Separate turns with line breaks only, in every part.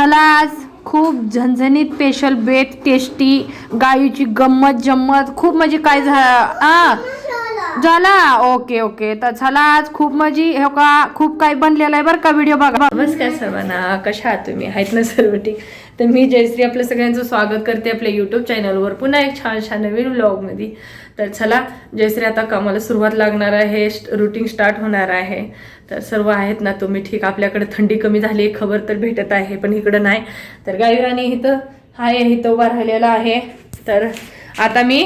चला आज खूप झणझणीत स्पेशल बेत टेस्टी गाईची गंमत जम्मत. खूप म्हणजे काय झालं झाला. ओके ओके तर चला आज खूप म्हणजे हो का? खूप काही बनलेलं आहे बरं का व्हिडिओ बघा. नमस्कार सर्वांना. कशा आहात तुम्ही? आहेत ना सर्व ठीक? तर मी जयश्री आपल्या सगळ्यांचं स्वागत करते आपल्या यूट्यूब चॅनलवर पुन्हा एक छान छान नवीन व्लॉगमध्ये तर चला जयश्री आता कामाला सुरुवात लागणार आहे रुटीन स्टार्ट होणार आहे. तर सर्व आहेत ना तुम्ही ठीक आपल्याकडे थंडी कमी झाली आहे खबर तर भेटत आहे पण इकडं नाही. तर गाईराणी इथं आहे इथं उभा राहिलेला आहे. तर आता मी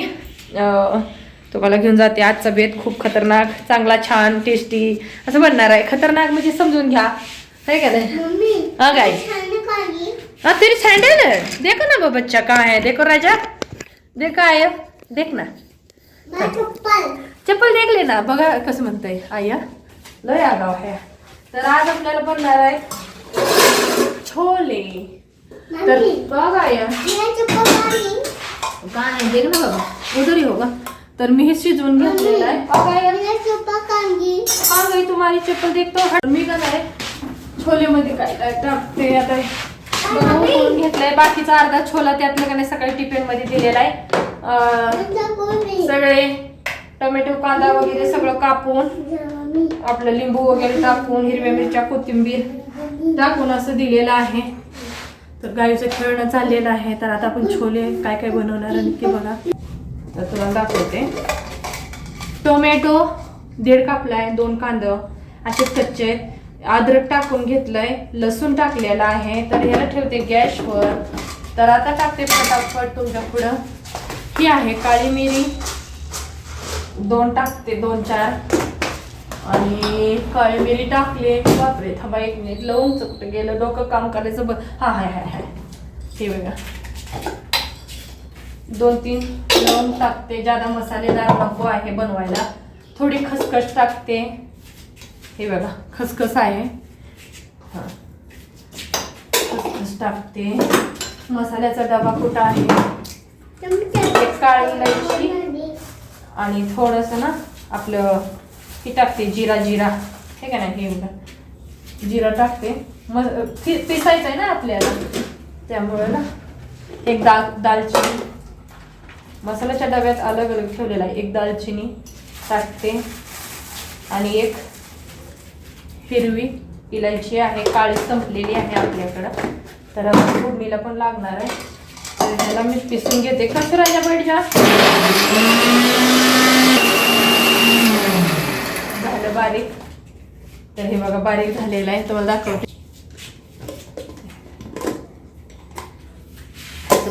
तुम्हाला घेऊन जाते आजचा बेत खूप खतरनाक चांगला छान टेस्टी असं बनणार आहे. खतरनाक म्हणजे समजून घ्या. है का नाही? हा गाई. हाँ तेरी सैंडल देखो ना बच्चा कहाँ है देखो राजा. देखा आय देख ना. चप्पल. देख लेना बघा कसं म्हणतंय. आया लय आगाव आहे. तर आज आपल्याला बनणार आहे छोले. तर बघ आया. काय ना बाबा उधर ही होगा तर मी हे शिजवून घेतलेलं आहे. बघ गई तुम्हारी चप्पल देखतो. मी का नाही छोले मध्ये काय काय टाकते? आता बघा घेतलंय. बाकीचा अर्धा छोला त्यातलं का नाही सकाळी टिफिनमध्ये दिलेला आहे. सगळे टोमॅटो कांदा वगैरे सगळं कापून आपलं लिंबू वगैरे टाकून हिरव्या मिरच्या कोथिंबीर टाकून असं दिलेलं आहे. तर गाईचं खेळणं चाललेलं आहे. तर आता आपण छोले काय काय बनवणार नक्की बघा. तर तुला दाखवते. टोमॅटो दीड कापलाय दोन कांद असे कच्चे आहेत. अद्रक टाकून घेतलंय लसूण टाकलेलं आहे. तर ह्याला ठेवते गॅसवर. तर आता टाकते फटाफट तुमच्या पुढं. ही आहे काळी मिरी. दोन टाकते दोन चार. आणि काळी मिरी टाकले. बापरे थांबा एक मिनिट. लवून चुकतं गेलं. डोकं काम करायचं बघ हा हाय हाय हाय. हे बघा. दोन तीन. लवून टाकते. ज्यादा मसालेदार नको आहे बनवायला. थोडी खसखस टाकते. हे बघा खसखस आहे. हां. खसखस टाकते. मसाल्याचा डबा कुठं आहे? एक काळी इलायची आणि थोडंसं ना आपलं हे टाकते जिरा जिरा. हे का नाही हे जिरा टाकते. मग पिसायचं आहे ना आपल्याला. त्यामुळे ना एक दाल दालचिनी. मसाल्याच्या डब्यात अलग अलग ठेवलेला आहे. एक दालचिनी टाकते. आणि एक हिरवी इलायची आहे. काळी संपलेली आहे आपल्याकडं. तर फोडणीला पण लागणार आहे. ह्याला मी पिसून घेते. कसं राजा बैठजा झालं बारीक. तर हे बघा बारीक झालेलं आहे. तुम्हाला दाखवते.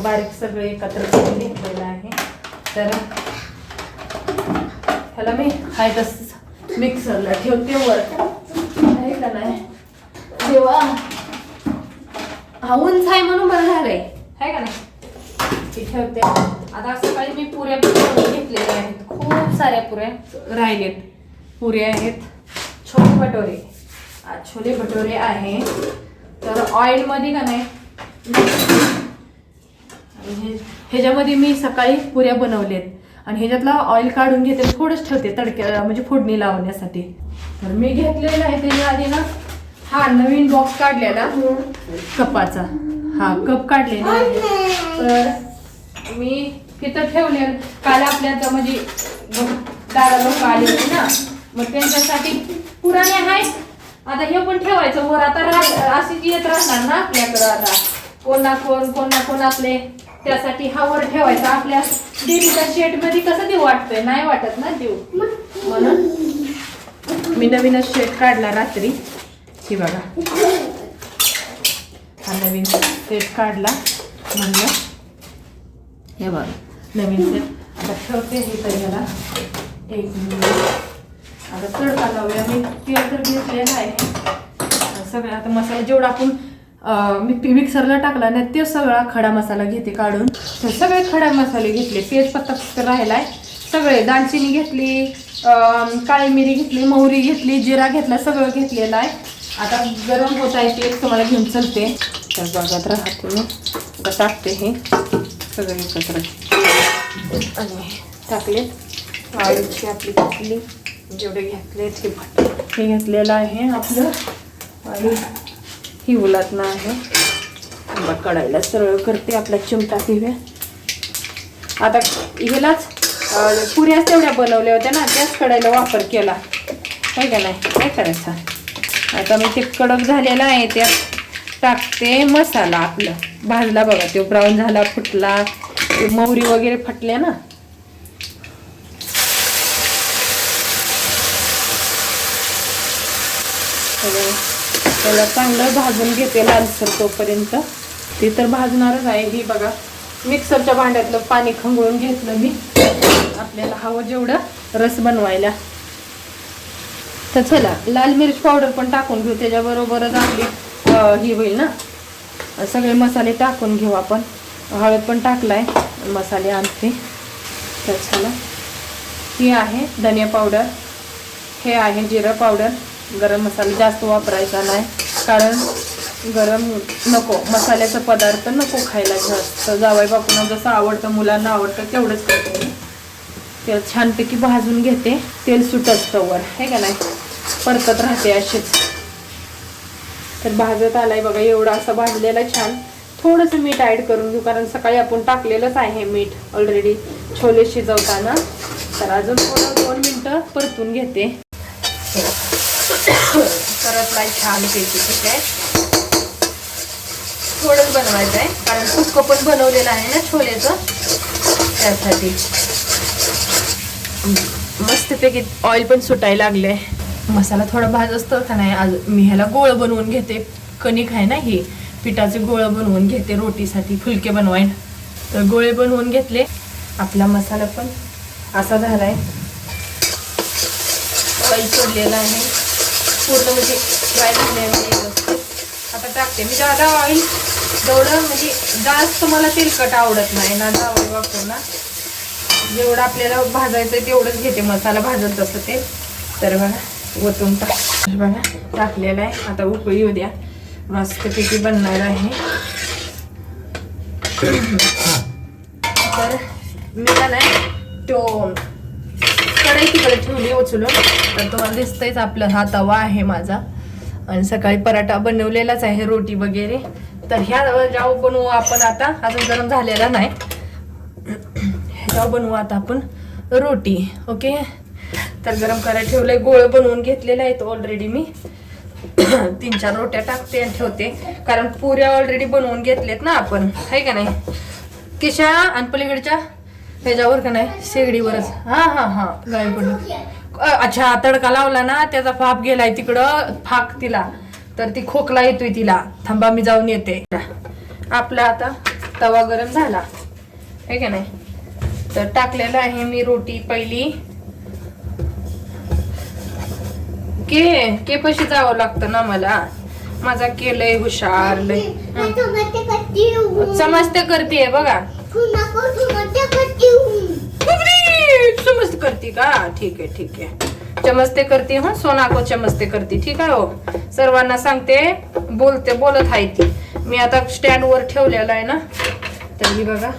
बारीक सगळे एकत्र करून घेतलेलं आहे. तर ह्याला मी हाय तसंच मिक्सरला ठेवते वर. आहे का नाही? तेव्हा हा उंच आहे म्हणून बरं झालंय आहे का नाही? ठेवते आता सकाळी मी पुऱ्या घेतलेल्या आहेत. खूप साऱ्या पुऱ्या राहिलेत. पुऱ्या आहेत. छोले भटोरे. छोले भटोरे आहे. तर ऑइलमध्ये का नाही? आणि हे ह्याच्यामध्ये मी सकाळी पुऱ्या बनवलेत. आणि ह्याच्यातला ऑइल काढून घेते. थोडंच ठेवते तडक्या म्हणजे फोडणी लावण्यासाठी. तर मी घेतलेलं आहे त्याच्या आधी ना हा नवीन बॉक्स काढलेला. कपाचा. हा कप काढलेला आहे. तर मी तिथं ठेवले. काल आपल्या म्हणजे दादा लोक आले होते ना मग त्यांच्यासाठी पुराणे आहेत. आता हे पण ठेवायचं. वर आता राह अशीच येत राहणार ना आपल्याकडं आता कोणा कोण कोणा कोण आपले त्यासाठी हा वर ठेवायचा. आपल्या देवीच्या शेटमध्ये कसं देऊ वाटतंय? नाही वाटत ना देऊ. म्हणून मी नवीनच शेट काढला रात्री. ही बघा. हा नवीन शेट काढला. म्हणलं हे बघा. नवीन सेट आता ठेवते हे तर याला. एक मिनिट. आता तडका लावूया मी तेल तर घेतलेलं आहे. सगळं आता मसाला जेवढा आपण मी मिक्सरला टाकला नाही ते सगळा खडा मसाला घेते काढून. तर सगळे खडा मसाले घेतले. तेजपत्ता फक्त आहे सगळे दालचिनी घेतली काळी मिरी घेतली मोहरी घेतली जिरा घेतला सगळं घेतलेलं आहे. आता गरम होत आहे ते तुम्हाला घेऊन चलते. तर बघत राहते मी टाकते हे. सगळं एकत्र. आणि टाकले आळूची आपली घेतली जेवढे घेतले ते भट हे घेतलेलं आहे आपलं. आणि ही उलटणं आहे. कढाईला सरळ करते आपला चिमटा घेऊया आता ह्यालाच अं, पुऱ्याच तेवढ्या बनवल्या होत्या ना त्याच कढाईला वापर केला. आहे का नाही? काय करायचं? आता मी ते कडक झालेला आहे त्यात टाकते मसाला आपलं. भाजला बघा तो ब्राऊन झाला फुटला मोहरी वगैरे फटल्या ना. त्याला चांगलं भाजून घेते लालसर तोपर्यंत. ते तर भाजणारच आहे. ही बघा मिक्सरच्या भांड्यातलं पाणी खंगळून घेतलं मी. आपल्याला हवं जेवढं रस बनवायला. तर चला लाल मिरच पावडर पण टाकून घेऊ. त्याच्याबरोबरच आपली ही होईल ना. सगळे मसाले टाकून घेऊ आपण. हळद पण टाकला आहे मसाले आणते तर ही आहे धनिया पावडर. हे आहे जिरं पावडर. गरम मसाला जास्त वापरायचा नाही. कारण गरम नको मसाल्याचा पदार्थ नको खायला जास्त. जावाई बापूंना जसं आवडतं मुलांना आवडतं तेवढंच करते मी. ते छानपैकी भाजून घेते. तेल सुटत तवर. हे का नाही? परतत राहते अशीच. तर भाजत आलाय बघा एवढा असं भाजलेला छान. थोडंसं मीठ ॲड करून घेऊ कारण सकाळी आपण टाकलेलंच आहे मीठ ऑलरेडी छोले शिजवताना. तर अजून थोडं दोन मिनटं परतून घेते. परतलाय छान पैकी ठीक आहे. थोडंच बनवायचं आहे कारण सुक्क पण बनवलेलं आहे ना छोलेचं. त्यासाठी. मस्तपैकी ऑइल पण सुटायला लागले मसाला थोडा भाज का नाही आज मी ह्याला गोळ बनवून घेते. कणिक आहे ना ही पिठाचे गोळ बनवून घेते रोटीसाठी फुलके बनवायला. तर गोळे बनवून घेतले. आपला मसाला पण असा झालाय ऑइल सोडलेला आहे. पूर्ण म्हणजे फ्राय झाले आता टाकते. मी जादा ऑइल जेवढं म्हणजे जास्त मला तेलकट आवडत नाही ना जावं वापरू ना. जेवढं आपल्याला भाजायचं तेवढंच घेते. मसाला भाजत असं ते. तर बघा. ओतून टाक बघा टाकलेला आहे. आता उकळी येऊ द्या. मस्तपैकी बनणार आहे. तर मी का नाही तो कढई तिकडे ठेवली उचलून. तर तुम्हाला दिसतंयच आपलं हा तवा आहे माझा. आणि सकाळी पराठा बनवलेलाच आहे रोटी वगैरे. तर ह्या जाऊ बनवू आपण आता. अजून गरम झालेला नाही. जाऊ बनवू आता आपण रोटी ओके? तर गरम करायला ठेवलंय. गोळ बनवून घेतलेलं आहेत ऑलरेडी मी. तीन चार रोट्या टाकते आणि ठेवते. कारण पुऱ्या ऑलरेडी बनवून घेतलेत ना आपण. आहे का नाही? किशा आणि पलीकडच्या? ह्याच्यावर का नाही? शेगडीवरच. हा हा हा. गायकडून अच्छा तडका लावला ना त्याचा फाप गेलाय तिकडं फाक तिला. तर ती खोकला येतोय तिला. थांबा मी जाऊन येते. आपला आता तवा गरम झाला. आहे का नाही? तर टाकलेलं आहे मी रोटी पहिली. के? के पशी जावं लागतं ना मला? माझा केलंय हुशार लय समजते करते बघा. समजते करते का? ठीक आहे ठीक आहे. चमस्ते करते हा. सोना को चमस्ते करते ठीक आहे हो. सर्वांना सांगते बोलते बोलत आहे ती. मी आता स्टँड वर ठेवलेला आहे ना. तर ही बघा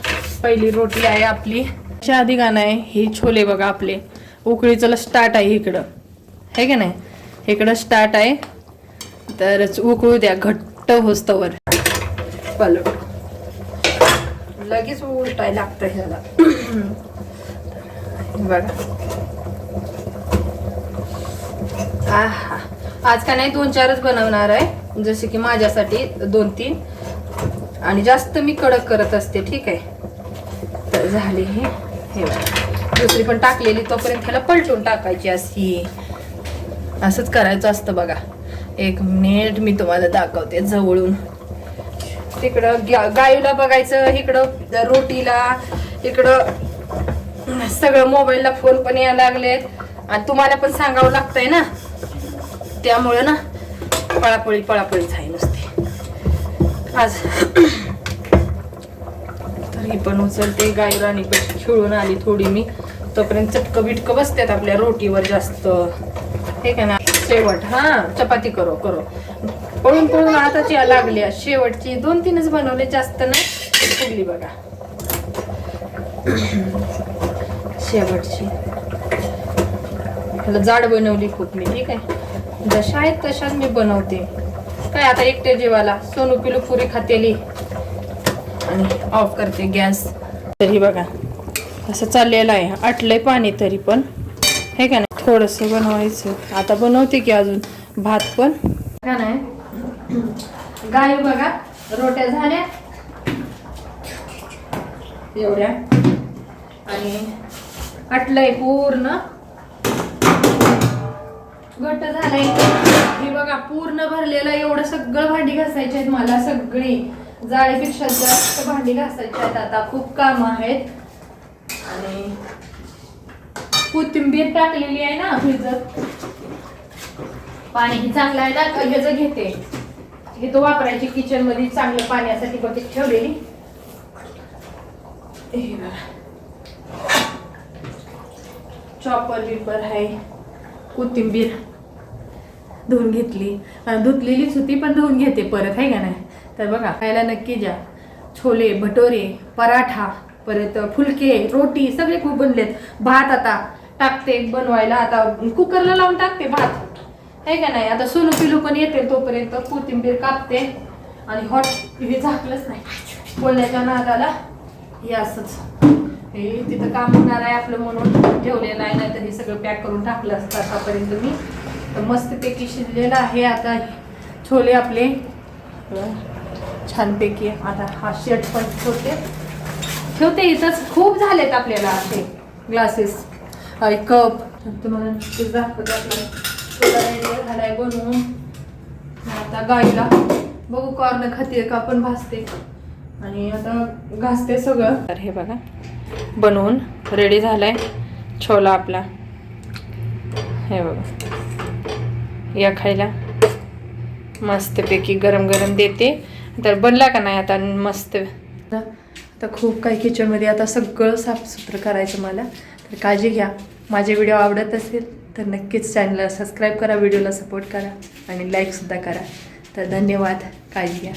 पहिली रोटी आहे आपली. अशा आधी गाणं आहे ही छोले बघा आपले. उकळीचं स्टार्ट आहे इकडं. आहे का नाही? इकडं स्टार्ट आहे. तर उकळू द्या घट्ट होस्तवर. पलट लगेच उलटाय लागतं ह्याला. बघा. आहा. आज का नाही दोन चारच बनवणार आहे. जसे की माझ्यासाठी दोन तीन. आणि जास्त मी कडक करत असते ठीक आहे. तर झाली हे. हे बघा. दुसरी पण टाकलेली तोपर्यंत ह्याला पलटून टाकायची अशी. असंच करायचं असतं बघा. एक मिनिट मी तुम्हाला दाखवते जवळून. तिकडं गाईला बघायचं इकडं रोटीला इकडं सगळं मोबाईलला फोन पण यायला लागलेत. आणि तुम्हाला पण सांगावं लागतंय ना? त्यामुळं ना पळापळी पळापळी झाली नसते. आज तर ही पण उचलते गाई राणी पण खेळून आली थोडी मी. तोपर्यंत चटकं बिटकं बसतात आपल्या रोटीवर जास्त. हे आहे ना? शेवट हा चपाती करो करो. पळून पळून आताच लागली शेवटची. दोन तीनच बनवले जास्त ना. फुगली बघा. शेवटची. जाड बनवली खूप मी ठीक आहे? जशा आहेत तशाच मी बनवते. काय आता एकटे जेवाला सोनू पिलू पुरी खातेली. आणि ऑफ करते गॅस. तरी बघा असं चाललेलं आहे. आटलंय पाणी तरी पण. हे का नाही? थोडंसं बनवायचं. आता बनवते की अजून भात पण. का नाही गाय बघा रोट्या झाल्या. एवढ्या. आणि आटलंय पूर्ण. घट्ट झालंय. हे बघा पूर्ण भरलेलं एवढं सगळं भांडी घासायची आहेत मला सगळी. जाळीपेक्षा जास्त भांडी घासायची आहेत. आता खूप काम आहेत. आणि कोथिंबीर टाकलेली आहे ना भिजत. पाणी ही चांगलं आहे ना ह्याचं घेते हे तो वापरायची किचनमध्ये चांगलं पाण्यासाठी बकेट ठेवलेली. हे चॉपर बिपर आहे कोथिंबीर. धुवून घेतली. धुतलेलीच होती पण धुवून घेते परत आहे का नाही? तर बघा खायला नक्की जा. छोले भटोरे पराठा परत फुलके रोटी सगळे खूप बनलेत. भात आता टाकते बनवायला. आता कुकरला लावून टाकते भात. आहे का नाही? आता सोनू पिलू पण येते तोपर्यंत. कोथिंबीर कापते. आणि हॉट हे झाकलंच नाही. बोलण्याच्या नादाला हे असंच. हे तिथं काम होणार आहे आपलं म्हणून. ठेवलेलं आहे नाही तर हे सगळं पॅक करून टाकलं असतं आतापर्यंत मी. तर मस्तपैकी शिजलेलं आहे आता. छोले आपले. छानपैकी आता हा शर्ट पण ठेवते. ठेवते इथंच. खूप झालेत आपल्याला असे ग्लासेस कप. तुम्हाला ते दाखवते आपलं बनवून आता गाईला. बघू कॉर्न खाते का पण भाजते. आणि आता घासते सगळं. तर हे बघा बनवून रेडी झालाय छोला आपला. हे बघा. या खायला मस्तपैकी गरम गरम देते. तर बनला का नाही आता मस्त? आता खूप काही किचनमध्ये आता सगळं साफसुथरं करायचं मला. तर काळजी घ्या. माझे व्हिडिओ आवडत असेल तर नक्कीच चॅनलला सबस्क्राईब करा व्हिडिओला सपोर्ट करा आणि लाईकसुद्धा करा. तर धन्यवाद काळजी घ्या.